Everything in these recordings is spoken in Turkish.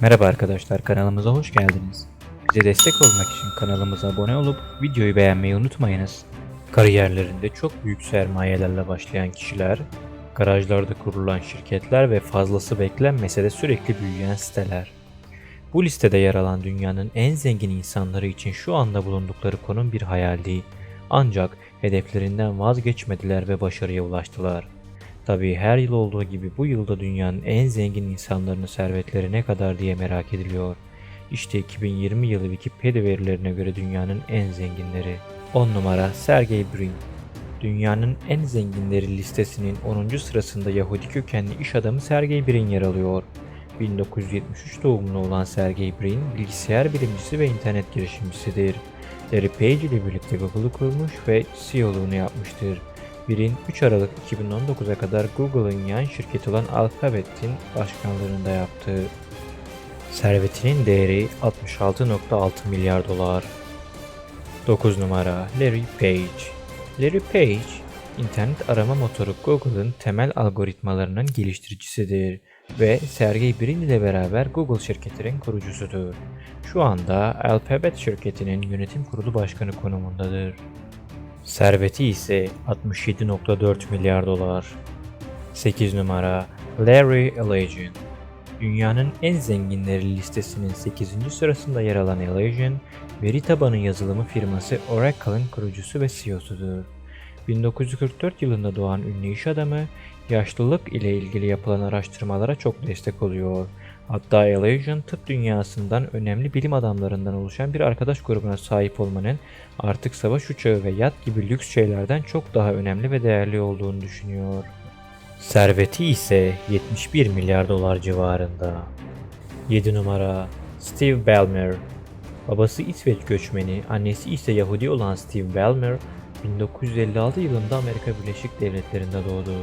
Merhaba arkadaşlar kanalımıza hoş geldiniz. Bize destek olmak için kanalımıza abone olup videoyu beğenmeyi unutmayınız. Kariyerlerinde çok büyük sermayelerle başlayan kişiler, garajlarda kurulan şirketler ve fazlası beklenmese de sürekli büyüyen siteler. Bu listede yer alan dünyanın en zengin insanları için şu anda bulundukları konum bir hayaldi. Ancak hedeflerinden vazgeçmediler ve başarıya ulaştılar. Tabii her yıl olduğu gibi bu yılda dünyanın en zengin insanlarının servetleri ne kadar diye merak ediliyor. İşte 2020 yılı Wikipedia verilerine göre dünyanın en zenginleri. 10 numara Sergey Brin. Dünyanın en zenginleri listesinin 10. sırasında Yahudi kökenli iş adamı Sergey Brin yer alıyor. 1973 doğumlu olan Sergey Brin bilgisayar bilimcisi ve internet girişimcisidir. Larry Page ile birlikte Google'ı kurmuş ve CEO'luğunu yapmıştır. Brin 3 Aralık 2019'a kadar Google'ın yan şirketi olan Alphabet'in başkanlığında yaptı. Servetinin değeri 66.6 milyar dolar. 9 numara Larry Page. Larry Page, internet arama motoru Google'ın temel algoritmalarının geliştiricisidir ve Sergey Brin ile beraber Google şirketinin kurucusudur. Şu anda Alphabet şirketinin yönetim kurulu başkanı konumundadır. Serveti ise 67.4 milyar dolar. 8 numara Larry Ellison. Dünyanın en zenginleri listesinin 8. sırasında yer alan Ellison, veri tabanı yazılımı firması Oracle'ın kurucusu ve CEO'sudur. 1944 yılında doğan ünlü iş adamı, yaşlılık ile ilgili yapılan araştırmalara çok destek oluyor. Hatta Ellison tıp dünyasından önemli bilim adamlarından oluşan bir arkadaş grubuna sahip olmanın artık savaş uçağı ve yat gibi lüks şeylerden çok daha önemli ve değerli olduğunu düşünüyor. Serveti ise 71 milyar dolar civarında. 7 numara Steve Ballmer Babası İsveç göçmeni, annesi ise Yahudi olan Steve Ballmer, 1956 yılında Amerika Birleşik Devletleri'nde doğdu.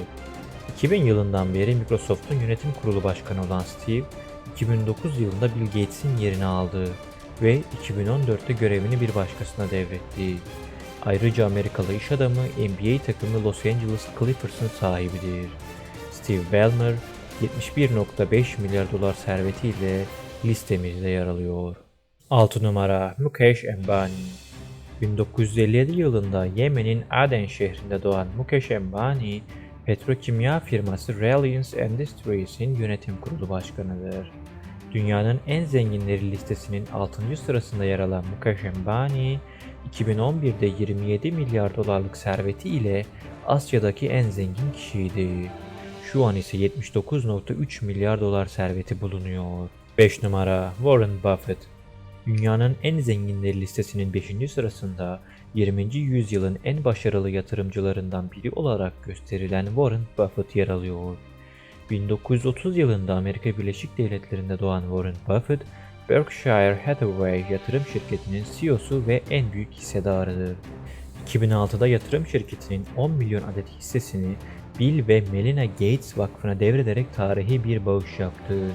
2000 yılından beri Microsoft'un yönetim kurulu başkanı olan Steve, 2009 yılında Bill Gates'in yerini aldı ve 2014'te görevini bir başkasına devretti. Ayrıca Amerikalı iş adamı NBA takımı Los Angeles Clippers'ın sahibidir. Steve Ballmer 71.5 milyar dolar servetiyle listemizde yer alıyor. 6 numara Mukesh Ambani 1957 yılında Yemen'in Aden şehrinde doğan Mukesh Ambani, petrokimya firması Reliance Industries'in yönetim kurulu başkanıdır. Dünyanın en zenginleri listesinin 6. sırasında yer alan Mukesh Ambani, 2011'de 27 milyar dolarlık serveti ile Asya'daki en zengin kişiydi. Şu an ise 79.3 milyar dolar serveti bulunuyor. 5 numara Warren Buffett Dünyanın en zenginleri listesinin 5. sırasında 20. yüzyılın en başarılı yatırımcılarından biri olarak gösterilen Warren Buffett yer alıyor. 1930 yılında Amerika Birleşik Devletleri'nde doğan Warren Buffett, Berkshire Hathaway yatırım şirketinin CEO'su ve en büyük hissedarıdır. 2006'da yatırım şirketinin 10 milyon adet hissesini Bill ve Melinda Gates Vakfı'na devrederek tarihi bir bağış yaptı.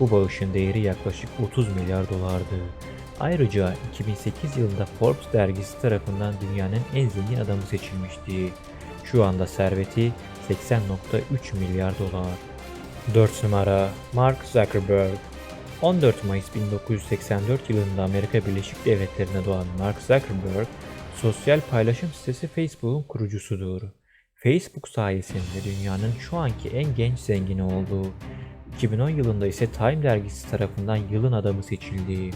Bu bağışın değeri yaklaşık 30 milyar dolardı. Ayrıca 2008 yılında Forbes dergisi tarafından dünyanın en zengin adamı seçilmişti. Şu anda serveti 80.3 milyar dolar. 4 numara Mark Zuckerberg 14 Mayıs 1984 yılında Amerika Birleşik Devletleri'nde doğan Mark Zuckerberg, sosyal paylaşım sitesi Facebook'un kurucusudur. Facebook sayesinde dünyanın şu anki en genç zengini oldu. 2010 yılında ise Time dergisi tarafından yılın adamı seçildi.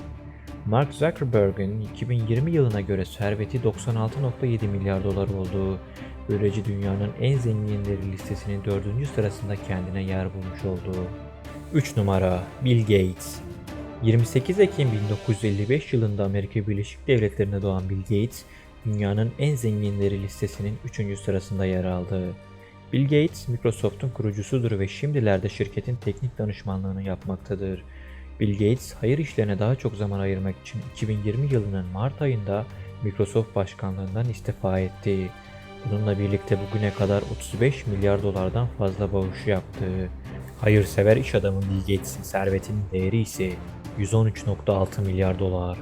Mark Zuckerberg'in 2020 yılına göre serveti 96.7 milyar dolar oldu. Böylece dünyanın en zenginleri listesinin 4. sırasında kendine yer bulmuş oldu. 3 numara Bill Gates 28 Ekim 1955 yılında Amerika Birleşik Devletleri'nde doğan Bill Gates, dünyanın en zenginleri listesinin 3. sırasında yer aldı. Bill Gates, Microsoft'un kurucusudur ve şimdilerde şirketin teknik danışmanlığını yapmaktadır. Bill Gates, hayır işlerine daha çok zaman ayırmak için 2020 yılının Mart ayında Microsoft başkanlığından istifa etti. Bununla birlikte bugüne kadar 35 milyar dolardan fazla bağış yaptı. Hayırsever iş adamı Bill Gates'in servetinin değeri ise 113.6 milyar dolar.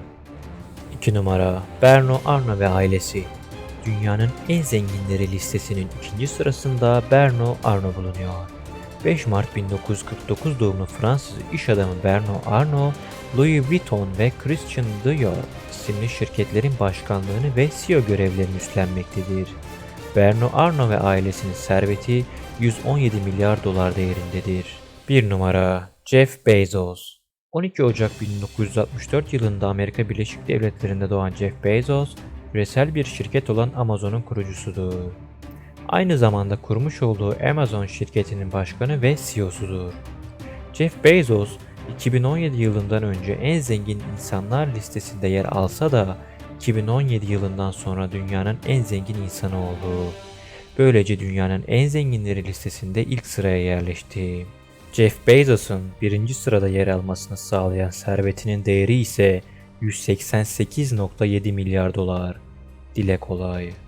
2 numara Berno Arna ve ailesi Dünyanın en zenginleri listesinin ikinci sırasında Berno Arno bulunuyor. 5 Mart 1949 doğumlu Fransız iş adamı Bernard Arnault, Louis Vuitton ve Christian Dior isimli şirketlerin başkanlığını ve CEO görevlerini üstlenmektedir. Bernard Arnault ve ailesinin serveti 117 milyar dolar değerindedir. 1 numara Jeff Bezos 12 Ocak 1964 yılında Amerika Birleşik Devletleri'nde doğan Jeff Bezos, küresel bir şirket olan Amazon'un kurucusudur. Aynı zamanda kurmuş olduğu Amazon şirketinin başkanı ve CEO'sudur. Jeff Bezos, 2017 yılından önce en zengin insanlar listesinde yer alsa da 2017 yılından sonra dünyanın en zengin insanı oldu. Böylece dünyanın en zenginleri listesinde ilk sıraya yerleşti. Jeff Bezos'un birinci sırada yer almasını sağlayan servetinin değeri ise 188.7 milyar dolar. Dile kolay.